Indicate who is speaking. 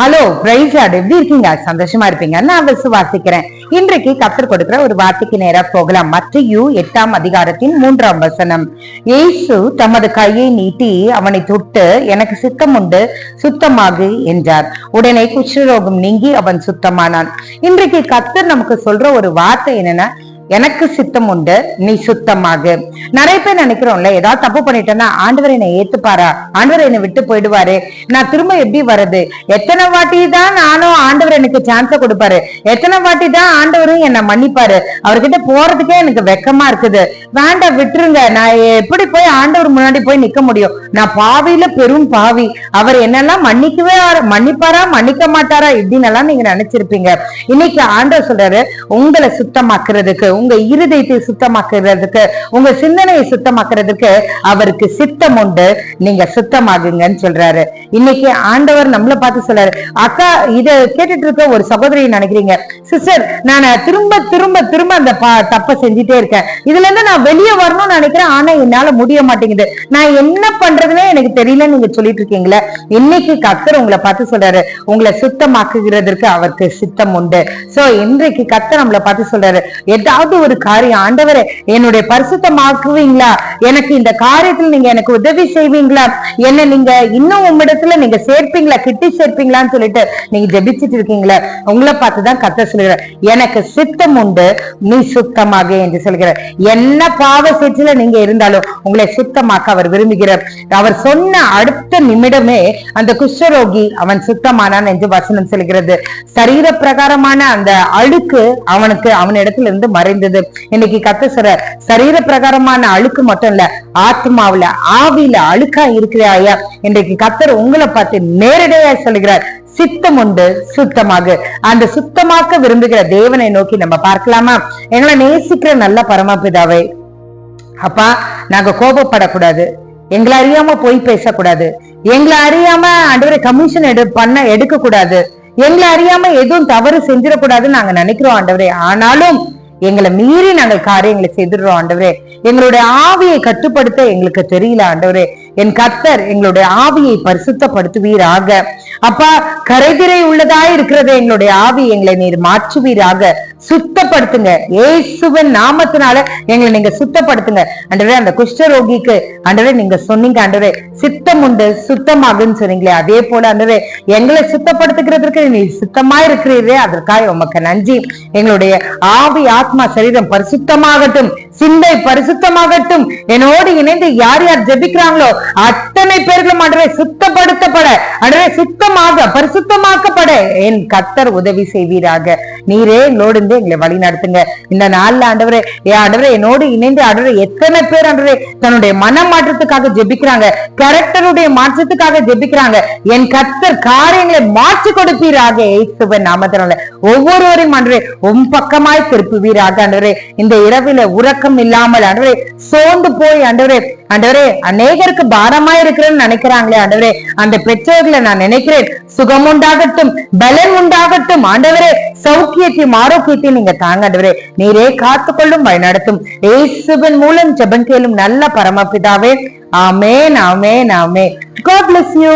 Speaker 1: Hello பிரைஸாட் எப்படி இருக்கீங்க? சந்தோஷமா இருப்பீங்க. நான் விசுவாசிக்கிறேன் இன்றைக்கு கத்தர் கொடுக்கிற ஒரு வார்த்தைக்கு நேரா போகலாம். மற்றையு எட்டாம் அதிகாரத்தின் மூன்றாம் வசனம். இயேசு தமது கையை நீட்டி அவனை தொட்டு எனக்கு சித்தம் உண்டு சுத்தமாகு என்றார். உடனே குஷ்டரோகம் நீங்கி அவன் சுத்தமானான். இன்றைக்கு கத்தர் நமக்கு சொல்ற ஒரு வார்த்தை என்னன்னா எனக்கு சித்தம் உண்டு நீ சுத்தமாகு. நிறைய பேர் நினைக்கிறோம்ல ஏதாவது தப்பு பண்ணிட்டேன்னா ஆண்டவர் என்னை ஏத்துப்பாரா? ஆண்டவர் என்னை விட்டு போயிடுவாரு. நான் திரும்ப எப்படி வர்றது? எத்தனை வாட்டி தான் நானும் ஆண்டவர் எனக்கு சான்ஸ கொடுப்பாரு. எத்தனை வாட்டி தான் ஆண்டவரும் என்னை மன்னிப்பாரு. அவர்கிட்ட போறதுக்கே எனக்கு வெக்கமா இருக்குது. வேண்டாம் விட்டுருங்க. நான் எப்படி போய் ஆண்டவர் முன்னாடி போய் நிக்க முடியும்? நான் பாவியில பெரும் பாவி. அவர் என்னெல்லாம் மன்னிக்கவே மன்னிப்பாரா மன்னிக்க மாட்டாரா இப்படின்னு எல்லாம் நீங்க நினைச்சிருப்பீங்க. இன்னைக்கு ஆண்டவர் சொல்றாரு உங்களை சுத்தமாக்குறதுக்கு உங்க இருதயத்தை சுத்தமாக்குறதுக்கு உங்க சிந்தனையை சுத்தமாக்குறதுக்கு அவருக்கு சித்தம் உண்டு. நீங்க சுத்தமாகுங்கன்னு சொல்றாரு. இன்னைக்கு ஆண்டவர் நம்மளை பார்த்து சொல்றாரு. அக்கா இத கேட்டுட்டு இருக்க ஒரு சகோதரி நினைக்கிறீங்க. சிஸ்டர் நான் திரும்ப திரும்ப திரும்ப அந்த தப்ப செஞ்சுட்டே இருக்கேன். இதுல இருந்து நான் வெளியே வரணும்னு நினைக்கிறேன். ஆனா என்னால முடிய மாட்டேங்குது. நான் என்ன பண்றதுன்னே எனக்கு தெரியல நீங்க சொல்லிட்டு இருக்கீங்களே. இன்னைக்கு கத்தர் உங்களை பார்த்து சொல்றாரு. உங்களை சுத்தமாக்குகிறதற்கு அவருக்கு சித்தம் உண்டு. சோ இன்றைக்கு கத்தர் நம்மளை பார்த்து சொல்றாரு. ஏதாவது ஏதாவது ஒரு காரியம் ஆண்டவரே என்னுடைய பரிசுத்தமாக்குவீங்களா? எனக்கு இந்த காரியத்தில் நீங்க எனக்கு உதவி செய்வீங்களா? என்ன நீங்க இன்னும் உம்மிடத்துல நீங்க சேர்ப்பீங்களா? கிட்டி சேர்ப்பீங்களான்னு சொல்லிட்டு நீங்க ஜெபிச்சுட்டு இருக்கீங்களா உங்களை பார்த்துதான் கத்த சொல்லுகிற எனக்கு சித்தம் உண்டு நீ சுத்தமாக என்று சொல்கிறார் என்ன பாவ செச்சில நீங்க இருந்தாலும் உங்களை சுத்தமாக்க அவர் விரும்புகிறார். அவர் சொன்ன அடுத்த நிமிடமே அந்த குஷ்டரோகி அவன் சுத்தமானான் என்று வசனம் சொல்கிறது சரீர பிரகாரமான அந்த அழுக்கு அவனுக்கு அவன் இடத்துல இருந்து மறை மறைந்தது இன்னைக்கு கத்த சொல்ற சரீர பிரகாரமான அழுக்கு மட்டும் இல்ல ஆத்மாவில ஆவியில அழுக்கா இருக்கிற ஐயா. இன்றைக்கு கத்தர் உங்களை பார்த்து நேரடியா சொல்லுகிறார் சித்தம் உண்டு சுத்தமாக. அந்த சுத்தமாக்க விரும்புகிற தேவனை நோக்கி நம்ம பார்க்கலாமா? எங்களை நேசிக்கிற நல்ல பரமபிதாவை அப்பா நாங்க கோபப்படக்கூடாது. எங்களை அறியாம போய் பேசக்கூடாது. எங்களை அறியாம ஆண்டவரை கமிஷன் எடு பண்ண எடுக்க கூடாது எங்களை அறியாம எதுவும் தவறு செஞ்சிடக்கூடாதுன்னு நாங்க நினைக்கிறோம் ஆண்டவரே. ஆனாலும் எங்களை மீறி நாங்கள் காரியங்களை செய்துடுறோம் ஆண்டவரே. எங்களுடைய ஆவியை கட்டுப்படுத்த எங்களுக்கு தெரியல ஆண்டவரே. என் கத்தர் எங்களுடைய ஆவியை பரிசுத்தப்படுத்துவீராக. அப்பா கரைதிரை உள்ளதாய் இருக்கிறது எங்களுடைய ஆவி எங்களை நீர் மாற்றுவீராக. சுத்தப்படுத்துங்க. ஏசுவன் நாமத்தினால எங்களை நீங்க சுத்தப்படுத்துங்க. அன்றவே அந்த குஷ்டரோகிக்கு அன்றவே நீங்க சொன்னீங்க அன்றவே சித்தம் உண்டு சுத்தமாகுன்னு சொன்னீங்களே. அதே போல அன்றவே எங்களை சுத்தப்படுத்துகிறதுக்கு நீ சுத்தமா இருக்கிறீரே அதற்காக உமக்கு நன்றி. எங்களுடைய ஆவி ஆத்மா சரீரம் பரிசுத்தமாகட்டும். சிந்தை பரிசுத்தமாகட்டும். என்னோடு இணைந்து யார் யார் ஜெபிக்கிறாங்களோ அத்தனை பேர்களும் அன்றவே சுத்தப்படுத்தப்பட அன்றவே சுத்தமாக பரிசுத்தமாக்கப்பட என் கத்தர் உதவி செய்வீராக. நீரே எங்களோடு இருந்து எங்களை வழி நடத்துங்க. இந்த நாள்ல ஆண்டவரே ஆண்டவரே என்னோடு இணைந்து ஆண்டவரே எத்தனை பேர் ஆண்டவரே தன்னுடைய மன மாற்றத்துக்காக ஜெபிக்கிறாங்க கேரக்டருடைய மாற்றத்துக்காக ஜெபிக்கிறாங்க என் கத்தர் காரியங்களை மாற்றி கொடுப்பீராக ஏசுவன் நாமத்தினால. ஒவ்வொருவரையும் ஆண்டவரே உன் பக்கமாய் திருப்புவீராக ஆண்டவரே. இந்த இரவில உறக்கம் இல்லாமல் ஆண்டவரே சோர்ந்து போய் ஆண்டவரே ஆண்டவரே அநேகருக்கு பாரமா இருக்கிறேன்னு நினைக்கிறாங்களே ஆண்டவரே அந்த பெற்றோர்களை நான் நினைக்கிறேன் சுகம் உண்டாகட்டும் பலன் உண்டாகட்டும் ஆண்டவரே சௌக்கியத்தையும் ஆரோக்கியத்தையும் நீங்க தாங்க ஆண்டவரே. நீரே காத்துக்கொள்ளும் வழிநடத்தும் ஏசுவின் மூலம் ஜபம் கேளும் நல்ல பரமபிதாவே. ஆமே நாமே நாமே காட் பிளஸ் யூ